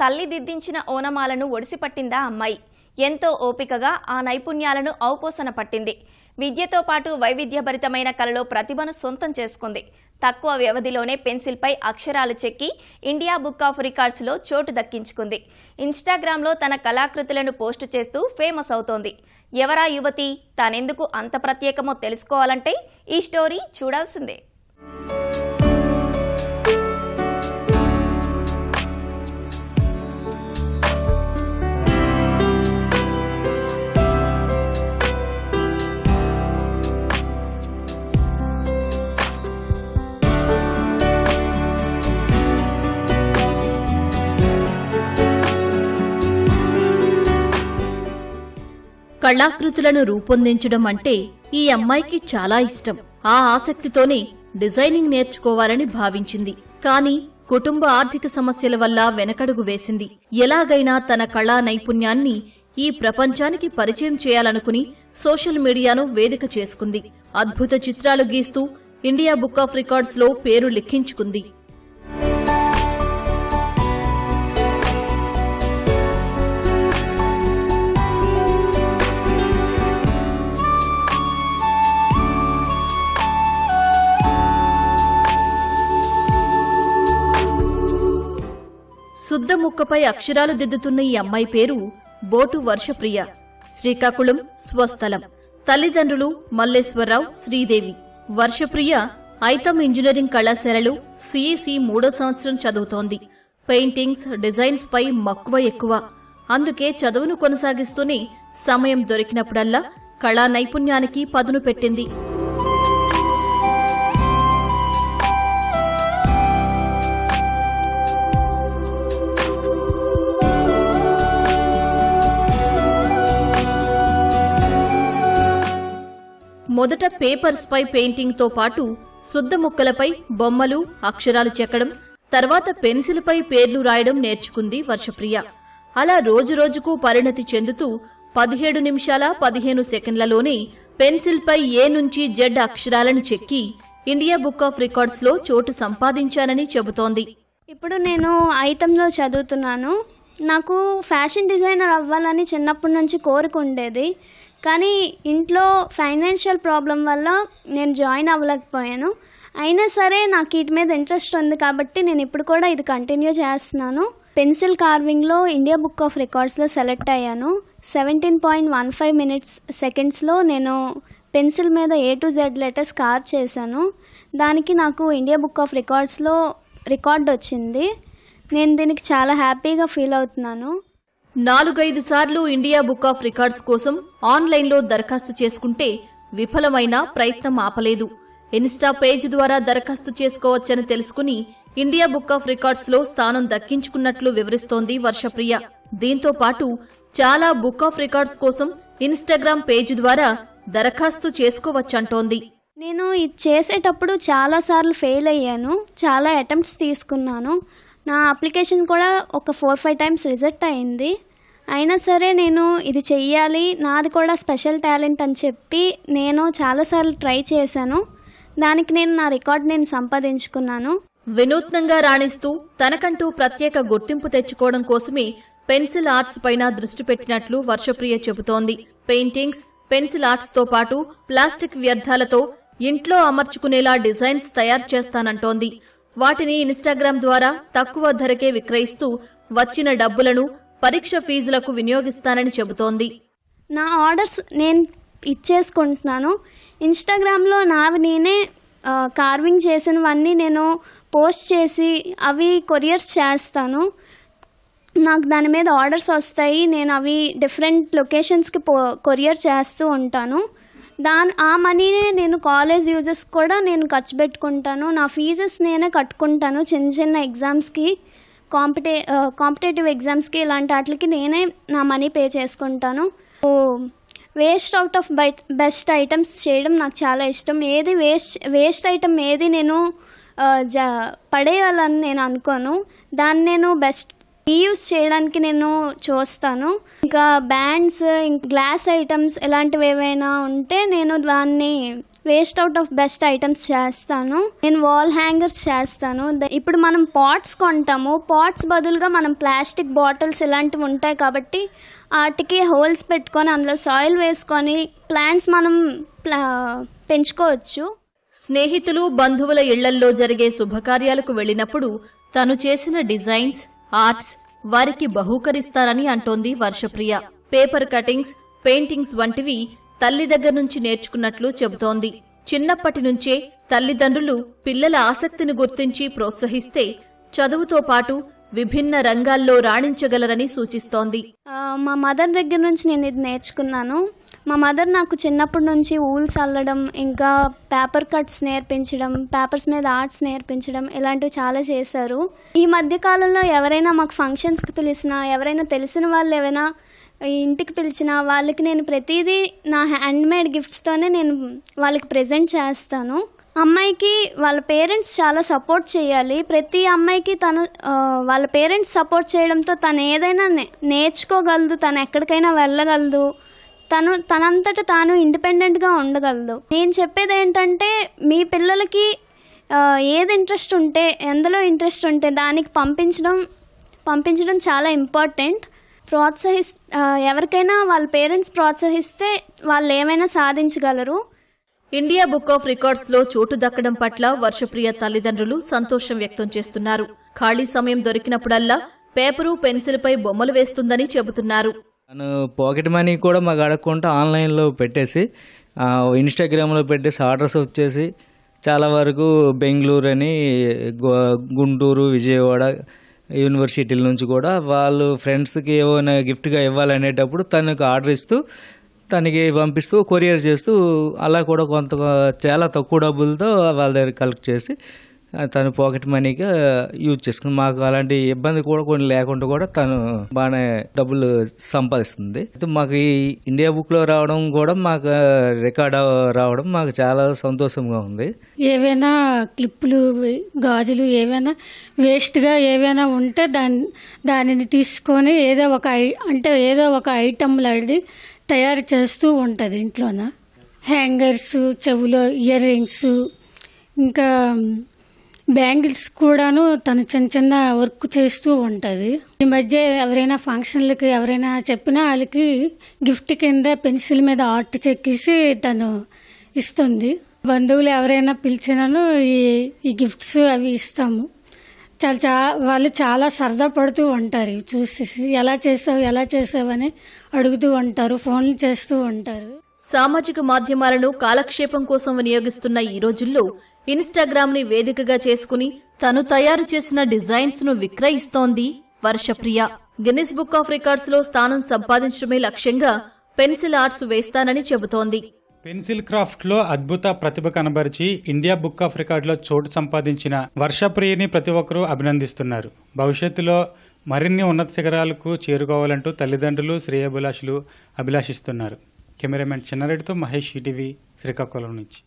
తల్లి దిద్దించిన ఓనమాలను ఒడిసిపట్టిందా అమ్మాయి? ఎంతో ఓపికగా ఆ నైపుణ్యాలను ఔపోసన పట్టింది. విద్యతో పాటు వైవిధ్యభరితమైన కళలో ప్రతిభను సొంతం చేసుకుంది. తక్కువ వ్యవధిలోనే పెన్సిల్పై అక్షరాలు చెక్కి ఇండియా బుక్ ఆఫ్ రికార్డ్స్లో చోటు దక్కించుకుంది. ఇన్స్టాగ్రామ్లో తన కళాకృతులను పోస్టు చేస్తూ ఫేమస్ అవుతోంది. ఎవరా యువతి? తానెందుకు అంత ప్రత్యేకమో తెలుసుకోవాలంటే ఈ స్టోరీ చూడాల్సిందే. కళాకృతులను రూపొందించడం అంటే ఈ అమ్మాయికి చాలా ఇష్టం. ఆ ఆసక్తితోనే డిజైనింగ్ నేర్చుకోవాలని భావించింది. కానీ కుటుంబ ఆర్థిక సమస్యల వల్ల వెనకడుగు వేసింది. ఎలాగైనా తన కళా నైపుణ్యాన్ని ఈ ప్రపంచానికి పరిచయం చేయాలనుకుని సోషల్ మీడియాను వేదిక చేసుకుంది. అద్భుత చిత్రాలు గీస్తూ ఇండియా బుక్ ఆఫ్ రికార్డ్స్లో పేరు లిఖించుకుంది. ముక్కపై అక్షరాలు దిద్దుతున్న ఈ అమ్మాయి పేరు బోటు వర్షప్రియ. శ్రీకాకుళం స్వస్థలం. తల్లిదండ్రులు మల్లేశ్వరరావు శ్రీదేవి. వర్షప్రియ ఐతం ఇంజనీరింగ్ కళాశాలలో సిఈసి మూడో సంవత్సరం చదువుతోంది. పెయింటింగ్స్ డిజైన్స్ పై మక్కువ ఎక్కువ. అందుకే చదువును కొనసాగిస్తూనే సమయం దొరికినప్పుడల్లా కళా నైపుణ్యానికి పదును పెట్టింది. మొదట పేపర్స్ పై పెయింటింగ్తో పాటు శుద్ధ ముక్కలపై బొమ్మలు అక్షరాలు చెక్కడం తర్వాత పెన్సిల్పై పేర్లు రాయడం నేర్చుకుంది వర్షప్రియ. అలా రోజురోజుకు పరిణతి చెందుతూ పదిహేడు నిమిషాల పదిహేను సెకండ్లలోనే పెన్సిల్పై ఏ నుంచి జెడ్ అక్షరాలను చెక్కి ఇండియా బుక్ ఆఫ్ రికార్డ్స్లో చోటు సంపాదించానని చెబుతోంది. ఇప్పుడు నేను ఐటెంలో చదువుతున్నాను. నాకు ఫ్యాషన్ డిజైనర్ అవ్వాలని చిన్నప్పటి నుంచి కోరిక ఉండేది. కానీ ఇంట్లో ఫైనాన్షియల్ ప్రాబ్లం వల్ల నేను జాయిన్ అవ్వలేకపోయాను. అయినా సరే నాకు వీటి మీద ఇంట్రెస్ట్ ఉంది కాబట్టి నేను ఇప్పుడు కూడా ఇది కంటిన్యూ చేస్తున్నాను. పెన్సిల్ కార్వింగ్లో ఇండియా బుక్ ఆఫ్ రికార్డ్స్లో సెలెక్ట్ అయ్యాను. Seventeen point one five minutes సెకండ్స్లో నేను పెన్సిల్ మీద A to Z letters carve చేశాను. దానికి నాకు ఇండియా బుక్ ఆఫ్ రికార్డ్స్లో రికార్డ్ వచ్చింది. నేను దీనికి చాలా హ్యాపీగా ఫీల్ అవుతున్నాను. నాలుగైదు సార్లు ఇండియా బుక్ ఆఫ్ రికార్డ్స్ కోసం ఆన్లైన్లో దరఖాస్తు చేసుకుంటే విఫలమైన ప్రయత్నం ఆపలేదు. ఇన్స్టా పేజ్ ద్వారా దరఖాస్తు చేసుకోవచ్చని తెలుసుకుని ఇండియా బుక్ ఆఫ్ రికార్డ్స్లో స్థానం దక్కించుకున్నట్లు వివరిస్తోంది వర్షప్రియ. దీంతో పాటు చాలా బుక్ ఆఫ్ రికార్డ్స్ కోసం ఇన్స్టాగ్రామ్ పేజ్ ద్వారా దరఖాస్తు చేసుకోవచ్చంటోంది. నేను ఇది చేసేటప్పుడు చాలాసార్లు ఫెయిల్ అయ్యాను. చాలా అటెంప్ట్స్ తీసుకున్నాను. నా అప్లికేషన్ కూడా ఒక ఫోర్ ఫైవ్ టైమ్స్ రిజెక్ట్ అయింది. అయినా సరే నేను ఇది చెయ్యాలి నాది కూడా స్పెషల్ టాలెంట్ అని చెప్పి నేను చాలాసార్లు ట్రై చేశాను. దానికి నేను నా రికార్డ్ నేను సంపాదించుకున్నాను. వినూత్నంగా రాణిస్తూ తనకంటూ ప్రత్యేక గుర్తింపు తెచ్చుకోవడం కోసమే పెన్సిల్ ఆర్ట్స్ పైన దృష్టి పెట్టినట్లు వర్షప్రియ చెబుతోంది. పెయింటింగ్స్ పెన్సిల్ ఆర్ట్స్తో పాటు ప్లాస్టిక్ వ్యర్థాలతో ఇంట్లో అమర్చుకునేలా డిజైన్స్ తయారు చేస్తానంటోంది. వాటిని ఇన్స్టాగ్రామ్ ద్వారా తక్కువ ధరకే విక్రయిస్తూ వచ్చిన డబ్బులను పరీక్ష ఫీజులకు వినియోగిస్తానని చెబుతోంది. నా ఆర్డర్స్ నేను ఇచ్చేసుకుంటున్నాను. ఇన్స్టాగ్రామ్లో నావి నేనే కార్వింగ్ చేసినవన్నీ నేను పోస్ట్ చేసి అవి కొరియర్స్ చేస్తాను. నాకు దాని మీద ఆర్డర్స్ వస్తాయి. నేను అవి డిఫరెంట్ లొకేషన్స్కి పో కొరియర్ చేస్తూ ఉంటాను. దాని ఆ మనీనే నేను కాలేజ్ యూజెస్ కూడా నేను ఖర్చు పెట్టుకుంటాను. నా ఫీజెస్ నేనే కట్టుకుంటాను చిన్న చిన్న ఎగ్జామ్స్కి. కాంపిటే కాంపిటేటివ్ ఎగ్జామ్స్కి ఇలాంటి వాటికి నేనే నా మనీ పే చేసుకుంటాను. Waste out of bite best items చేయడం నాకు చాలా ఇష్టం. ఏది వేస్ట్ వేస్ట్ ఐటమ్ ఏది నేను జ పడేయాలని నేను అనుకోను. దాన్ని నేను బెస్ట్ రీయూస్ చేయడానికి నేను చూస్తాను. ఇంకా బ్యాండ్స్ గ్లాస్ ఐటమ్స్ ఇలాంటివి ఏవైనా ఉంటే నేను దాన్ని waste out of best items చేస్తాను. నేను వాల్ హ్యాంగర్స్ చేస్తాను. ద- ఇప్పుడు మనం పాట్స్ కొంటాము. పాట్స్ బదులుగా మనం ప్లాస్టిక్ బాటిల్స్ ఇలాంటివి ఉంటాయి కాబట్టి వాటికి హోల్స్ పెట్టుకొని అందులో సాయిల్ వేసుకొని ప్లాంట్స్ మనం ప్లా పెంచుకోవచ్చు. స్నేహితులు బంధువుల ఇళ్ళల్లో జరిగే శుభకార్యాలకు వెళ్ళినప్పుడు తను చేసిన డిజైన్స్ ఆర్ట్స్ వారికి బహూకరిస్తారని అంటోంది వర్షప్రియ. పేపర్ కటింగ్స్ పెయింటింగ్స్ వంటివి తల్లి దగ్గర నుంచి నేర్చుకున్నట్లు చెబుతోంది. చిన్నప్పటి నుంచే తల్లిదండ్రులు పిల్లల ఆసక్తిని గుర్తించి ప్రోత్సహిస్తే చదువుతో పాటు విభిన్న రంగాల్లో రాణించగలరని సూచిస్తోంది. మా మదర్ దగ్గర నుంచి నేను ఇది నేర్చుకున్నాను. మా మదర్ నాకు చిన్నప్పటి నుంచి ఊల్స్ అల్లడం ఇంకా పేపర్ కట్స్ నేర్పించడం పేపర్స్ మీద ఆర్ట్స్ నేర్పించడం ఇలాంటివి చాలా చేశారు. ఈ మధ్య కాలంలో ఎవరైనా మాకు ఫంక్షన్స్కి పిలిచినా ఎవరైనా తెలిసిన వాళ్ళు ఏమైనా ఇంటికి పిలిచినా వాళ్ళకి నేను ప్రతిదీ నా హ్యాండ్ మేడ్ గిఫ్ట్స్తోనే నేను వాళ్ళకి ప్రజెంట్ చేస్తాను. అమ్మాయికి వాళ్ళ పేరెంట్స్ చాలా సపోర్ట్ చేయాలి. ప్రతి అమ్మాయికి తను వాళ్ళ పేరెంట్స్ సపోర్ట్ చేయడంతో తను ఏదైనా నే- నేర్చుకోగలదు తను ఎక్కడికైనా వెళ్ళగలదు. తను తనంతట తాను ఇండిపెండెంట్గా ఉండగలదు. నేను చెప్పేది ఏంటంటే మీ పిల్లలకి ఏది ఇంట్రెస్ట్ ఉంటే ఎందులో ఇంట్రెస్ట్ ఉంటే దానికి పంపించడం పంపించడం చాలా ఇంపార్టెంట్. ప్రోత్సహిస్ ఎవరికైనా వాళ్ళ పేరెంట్స్ ప్రోత్సహిస్తే వాళ్ళు ఏమైనా సాధించగలరు. ఇండియా బుక్ ఆఫ్ రికార్డ్స్లో చోటు దక్కడం పట్ల వర్షప్రియ తల్లిదండ్రులు సంతోషం వ్యక్తం చేస్తున్నారు. ఖాళీ సమయం దొరికినప్పుడల్లా పేపరు పెన్సిల్పై బొమ్మలు వేస్తుందని చెబుతున్నారు. తను పాకెట్ మనీ కూడా మాకు అడగకుండా ఆన్లైన్లో పెట్టేసి ఇన్స్టాగ్రామ్లో పెట్టేసి ఆర్డర్స్ వచ్చేసి చాలా వరకు బెంగళూరు అని గుంటూరు విజయవాడ యూనివర్సిటీల నుంచి కూడా వాళ్ళు ఫ్రెండ్స్కి ఏమైనా గిఫ్ట్గా ఇవ్వాలనేటప్పుడు తనకు ఆర్డర్ ఇస్తూ తనకి పంపిస్తూ కొరియర్ చేస్తూ అలా కూడా కొంత చాలా తక్కువ డబ్బులతో వాళ్ళ దగ్గర కలెక్ట్ చేసి తను పాకెట్ మనీగా యూజ్ చేసుకుంది. మాకు అలాంటి ఇబ్బంది కూడా కొన్ని లేకుండా కూడా తను బాగానే డబ్బులు సంపాదిస్తుంది. అయితే మాకు ఈ ఇండియా బుక్లో రావడం కూడా మాకు రికార్డ్ రావడం మాకు చాలా సంతోషంగా ఉంది. ఏవైనా క్లిప్పులు గాజులు ఏవైనా వేస్ట్గా ఏవైనా ఉంటే దాని దానిని తీసుకొని ఏదో ఒక ఐ అంటే ఏదో ఒక ఐటమ్లది తయారు చేస్తూ ఉంటుంది ఇంట్లోన. హ్యాంగర్స్ చెవులో ఇయర్ రింగ్స్ ఇంకా బ్యాంగిల్స్ కూడాను తను చిన్న చిన్న వర్క్ చేస్తూ ఉంటుంది. ఈ మధ్య ఎవరైనా ఫంక్షన్లకి ఎవరైనా చెప్పినా వాళ్ళకి గిఫ్ట్ కింద పెన్సిల్ మీద ఆర్ట్ చెక్కేసి తను ఇస్తుంది. బంధువులు ఎవరైనా పిలిచినాను ఈ ఈ గిఫ్ట్స్ అవి ఇస్తాము. చాలా చా వాళ్ళు చాలా సరదా పడుతూ ఉంటారు. చూసేసి ఎలా చేసావు ఎలా చేసావు అని అడుగుతూ ఉంటారు ఫోన్లు చేస్తూ ఉంటారు. సామాజిక మాధ్యమాలను కాలక్షేపం కోసం వినియోగిస్తున్న ఈ రోజుల్లో ఇన్స్టాగ్రామ్ని వేదికగా చేసుకుని తను తయారు చేసిన డిజైన్స్ను విక్రయిస్తోంది వర్షప్రియ. గిన్నిస్ బుక్ ఆఫ్ రికార్డ్స్లో స్థానం సంపాదించడమే లక్ష్యంగా పెన్సిల్ ఆర్ట్స్ వేస్తానని చెబుతోంది. పెన్సిల్ క్రాఫ్ట్లో అద్భుత ప్రతిభ కనబరిచి ఇండియా బుక్ ఆఫ్ రికార్డులో చోటు సంపాదించిన వర్షప్రియని ప్రతి ఒక్కరూ అభినందిస్తున్నారు. భవిష్యత్తులో మరిన్ని ఉన్నత శిఖరాలకు చేరుకోవాలంటూ తల్లిదండ్రులు శ్రేయాభిలాషులు అభిలాషిస్తున్నారు. కెమెరామెన్ చిన్నారెడ్డితో మహేష్ ఈటీవీ శ్రీకాకుళం నుంచి